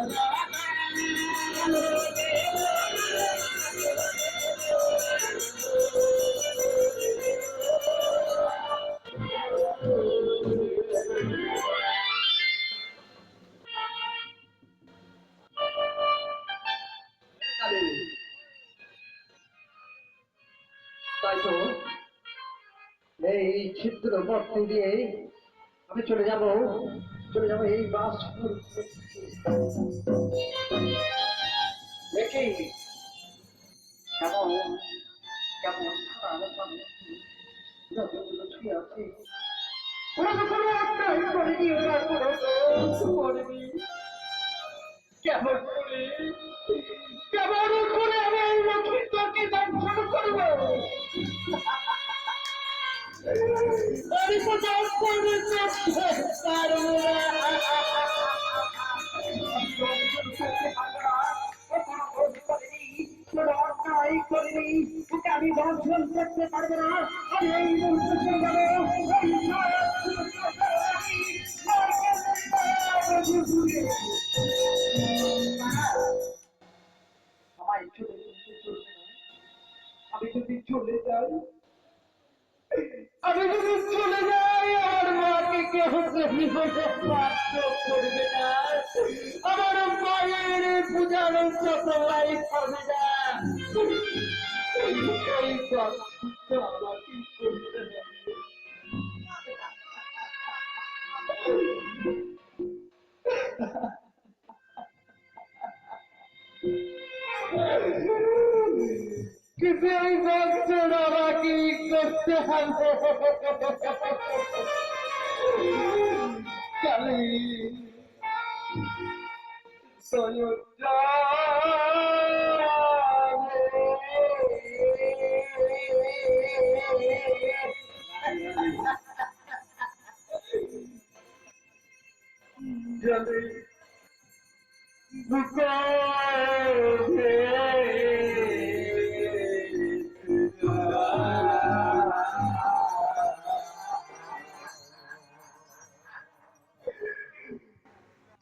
তাই তো এই ছিদ্র পথে দিয়ে আমি চলে যাব। চলে যাব এই বাস দেখি। কেমন? কেমন? কেমন কেমন আমি দর্শন করতে পারব না আমি এই মুহূর্তে চলে আমি যদি চলে যাই, আমি যদি চলে যাই, আমার মাকে সাহায্য করবে কিন্তু এই কষ্ট আমাকে করতে হবে কালি Jale,